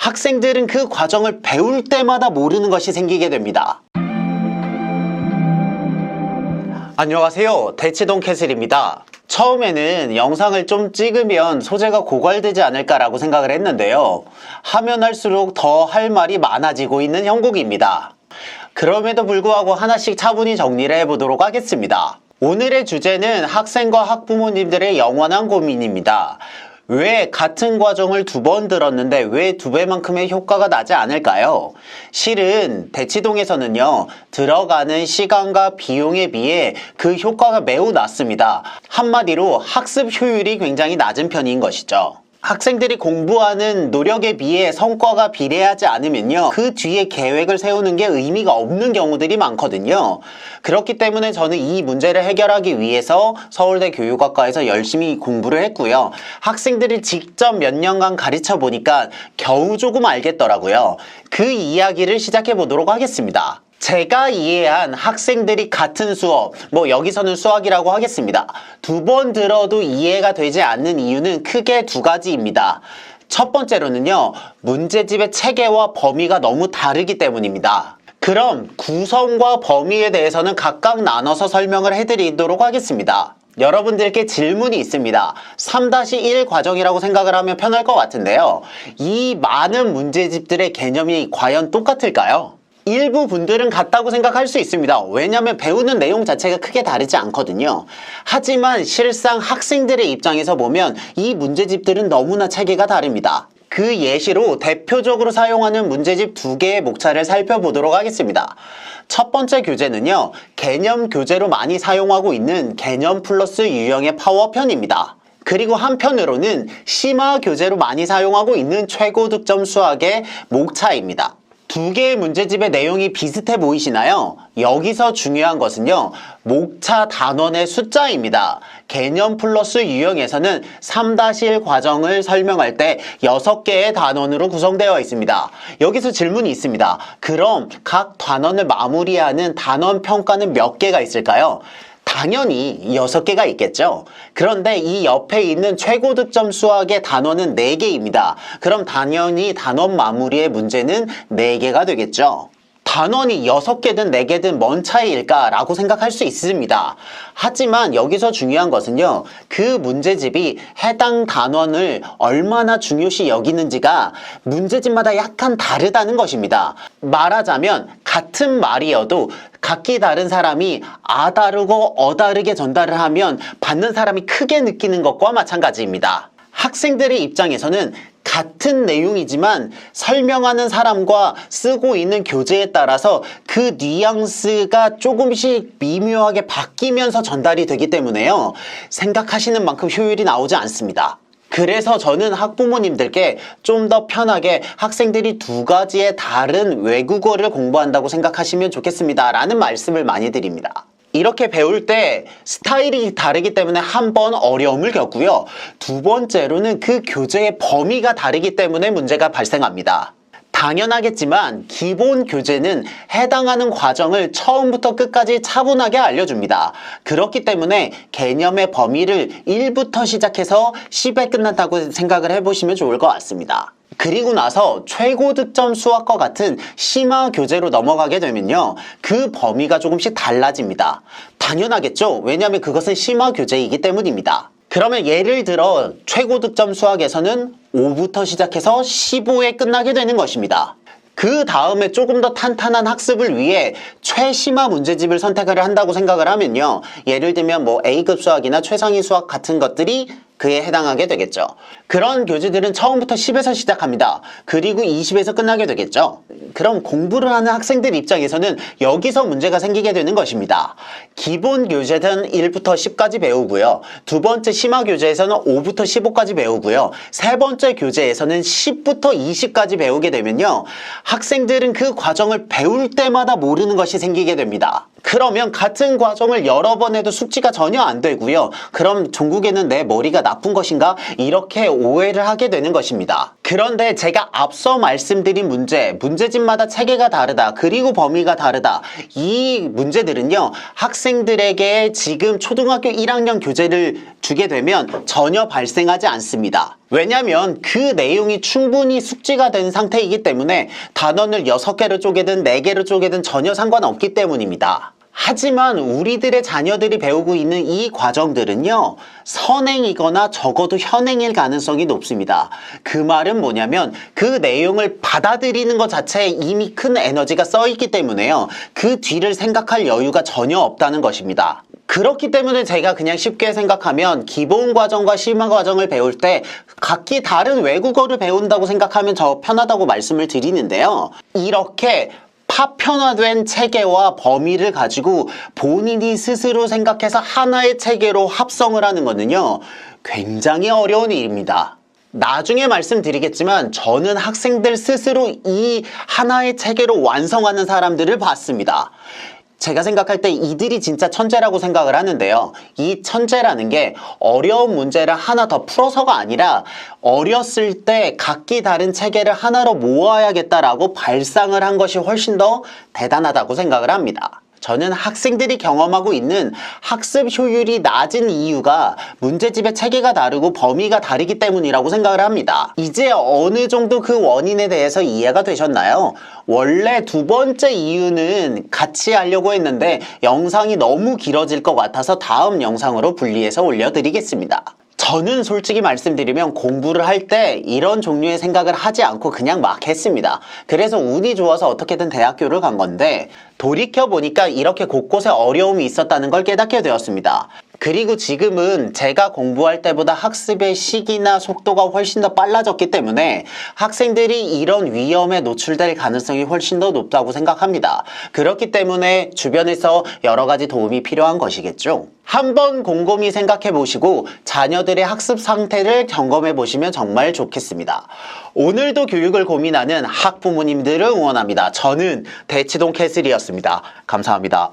학생들은 그 과정을 배울 때마다 모르는 것이 생기게 됩니다. 안녕하세요. 대치동 캐슬입니다. 처음에는 영상을 좀 찍으면 소재가 고갈되지 않을까라고 생각을 했는데요. 하면 할수록 더 할 말이 많아지고 있는 형국입니다. 그럼에도 불구하고 하나씩 차분히 정리를 해보도록 하겠습니다. 오늘의 주제는 학생과 학부모님들의 영원한 고민입니다. 왜 같은 과정을 두 번 들었는데 왜 두 배만큼의 효과가 나지 않을까요? 실은 대치동에서는요, 들어가는 시간과 비용에 비해 그 효과가 매우 낮습니다. 한마디로 학습 효율이 굉장히 낮은 편인 것이죠. 학생들이 공부하는 노력에 비해 성과가 비례하지 않으면요. 그 뒤에 계획을 세우는 게 의미가 없는 경우들이 많거든요. 그렇기 때문에 저는 이 문제를 해결하기 위해서 서울대 교육학과에서 열심히 공부를 했고요. 학생들을 직접 몇 년간 가르쳐 보니까 겨우 조금 알겠더라고요. 그 이야기를 시작해 보도록 하겠습니다. 제가 이해한 학생들이 같은 수업, 뭐 여기서는 수학이라고 하겠습니다. 두 번 들어도 이해가 되지 않는 이유는 크게 두 가지입니다. 첫 번째로는요, 문제집의 체계와 범위가 너무 다르기 때문입니다. 그럼 구성과 범위에 대해서는 각각 나눠서 설명을 해드리도록 하겠습니다. 여러분들께 질문이 있습니다. 3-1 과정이라고 생각을 하면 편할 것 같은데요. 이 많은 문제집들의 개념이 과연 똑같을까요? 일부 분들은 같다고 생각할 수 있습니다. 왜냐하면 배우는 내용 자체가 크게 다르지 않거든요. 하지만 실상 학생들의 입장에서 보면 이 문제집들은 너무나 체계가 다릅니다. 그 예시로 대표적으로 사용하는 문제집 두 개의 목차를 살펴보도록 하겠습니다. 첫 번째 교재는요, 개념 교재로 많이 사용하고 있는 개념 플러스 유형의 파워편입니다. 그리고 한편으로는 심화 교재로 많이 사용하고 있는 최고 득점 수학의 목차입니다. 두 개의 문제집의 내용이 비슷해 보이시나요? 여기서 중요한 것은요, 목차 단원의 숫자입니다. 개념 플러스 유형에서는 3-1 과정을 설명할 때 6개의 단원으로 구성되어 있습니다. 여기서 질문이 있습니다. 그럼 각 단원을 마무리하는 단원 평가는 몇 개가 있을까요? 당연히 6개가 있겠죠. 그런데 이 옆에 있는 최고 득점 수학의 단원은 4개입니다. 그럼 당연히 단원 마무리의 문제는 4개가 되겠죠. 단원이 6개든 4개든 뭔 차이일까라고 생각할 수 있습니다. 하지만 여기서 중요한 것은요. 그 문제집이 해당 단원을 얼마나 중요시 여기는지가 문제집마다 약간 다르다는 것입니다. 말하자면 같은 말이어도 각기 다른 사람이 아 다르고 어 다르게 전달을 하면 받는 사람이 크게 느끼는 것과 마찬가지입니다. 학생들의 입장에서는 같은 내용이지만 설명하는 사람과 쓰고 있는 교재에 따라서 그 뉘앙스가 조금씩 미묘하게 바뀌면서 전달이 되기 때문에요. 생각하시는 만큼 효율이 나오지 않습니다. 그래서 저는 학부모님들께 좀 더 편하게 학생들이 두 가지의 다른 외국어를 공부한다고 생각하시면 좋겠습니다. 라는 말씀을 많이 드립니다. 이렇게 배울 때 스타일이 다르기 때문에 한 번 어려움을 겪고요. 두 번째로는 그 교재의 범위가 다르기 때문에 문제가 발생합니다. 당연하겠지만 기본 교재는 해당하는 과정을 처음부터 끝까지 차분하게 알려줍니다. 그렇기 때문에 개념의 범위를 1부터 시작해서 10에 끝난다고 생각을 해보시면 좋을 것 같습니다. 그리고 나서 최고 득점 수학과 같은 심화 교재로 넘어가게 되면요. 그 범위가 조금씩 달라집니다. 당연하겠죠. 왜냐하면 그것은 심화 교재이기 때문입니다. 그러면 예를 들어 최고 득점 수학에서는 5부터 시작해서 15에 끝나게 되는 것입니다. 그 다음에 조금 더 탄탄한 학습을 위해 최심화 문제집을 선택을 한다고 생각을 하면요. 예를 들면 뭐 A급 수학이나 최상위 수학 같은 것들이 그에 해당하게 되겠죠. 그런 교재들은 처음부터 10에서 시작합니다. 그리고 20에서 끝나게 되겠죠. 그럼 공부를 하는 학생들 입장에서는 여기서 문제가 생기게 되는 것입니다. 기본 교재는 1부터 10까지 배우고요. 두 번째 심화 교재에서는 5부터 15까지 배우고요. 세 번째 교재에서는 10부터 20까지 배우게 되면요. 학생들은 그 과정을 배울 때마다 모르는 것이 생기게 됩니다. 그러면 같은 과정을 여러 번 해도 숙지가 전혀 안 되고요. 그럼 종국에는 내 머리가 나쁜 것인가? 이렇게 오해를 하게 되는 것입니다. 그런데 제가 앞서 말씀드린 문제, 문제집마다 체계가 다르다, 그리고 범위가 다르다. 이 문제들은요, 학생들에게 지금 초등학교 1학년 교재를 주게 되면 전혀 발생하지 않습니다. 왜냐면 그 내용이 충분히 숙지가 된 상태이기 때문에 단원을 6개로 쪼개든 4개로 쪼개든 전혀 상관없기 때문입니다. 하지만 우리들의 자녀들이 배우고 있는 이 과정들은요, 선행이거나 적어도 현행일 가능성이 높습니다. 그 말은 뭐냐면 그 내용을 받아들이는 것 자체에 이미 큰 에너지가 써있기 때문에요. 그 뒤를 생각할 여유가 전혀 없다는 것입니다. 그렇기 때문에 제가 그냥 쉽게 생각하면 기본 과정과 심화 과정을 배울 때 각기 다른 외국어를 배운다고 생각하면 저 편하다고 말씀을 드리는데요. 이렇게 파편화된 체계와 범위를 가지고 본인이 스스로 생각해서 하나의 체계로 합성을 하는 것은요, 굉장히 어려운 일입니다. 나중에 말씀드리겠지만 저는 학생들 스스로 이 하나의 체계로 완성하는 사람들을 봤습니다. 제가 생각할 때 이들이 진짜 천재라고 생각을 하는데요. 이 천재라는 게 어려운 문제를 하나 더 풀어서가 아니라 어렸을 때 각기 다른 체계를 하나로 모아야겠다라고 발상을 한 것이 훨씬 더 대단하다고 생각을 합니다. 저는 학생들이 경험하고 있는 학습 효율이 낮은 이유가 문제집의 체계가 다르고 범위가 다르기 때문이라고 생각을 합니다. 이제 어느 정도 그 원인에 대해서 이해가 되셨나요? 원래 두 번째 이유는 같이 하려고 했는데 영상이 너무 길어질 것 같아서 다음 영상으로 분리해서 올려드리겠습니다. 저는 솔직히 말씀드리면 공부를 할 때 이런 종류의 생각을 하지 않고 그냥 막 했습니다. 그래서 운이 좋아서 어떻게든 대학교를 간 건데 돌이켜보니까 이렇게 곳곳에 어려움이 있었다는 걸 깨닫게 되었습니다. 그리고 지금은 제가 공부할 때보다 학습의 시기나 속도가 훨씬 더 빨라졌기 때문에 학생들이 이런 위험에 노출될 가능성이 훨씬 더 높다고 생각합니다. 그렇기 때문에 주변에서 여러 가지 도움이 필요한 것이겠죠. 한번 곰곰이 생각해 보시고 자녀들의 학습 상태를 점검해 보시면 정말 좋겠습니다. 오늘도 교육을 고민하는 학부모님들을 응원합니다. 저는 대치동 캐슬이었습니다. 감사합니다.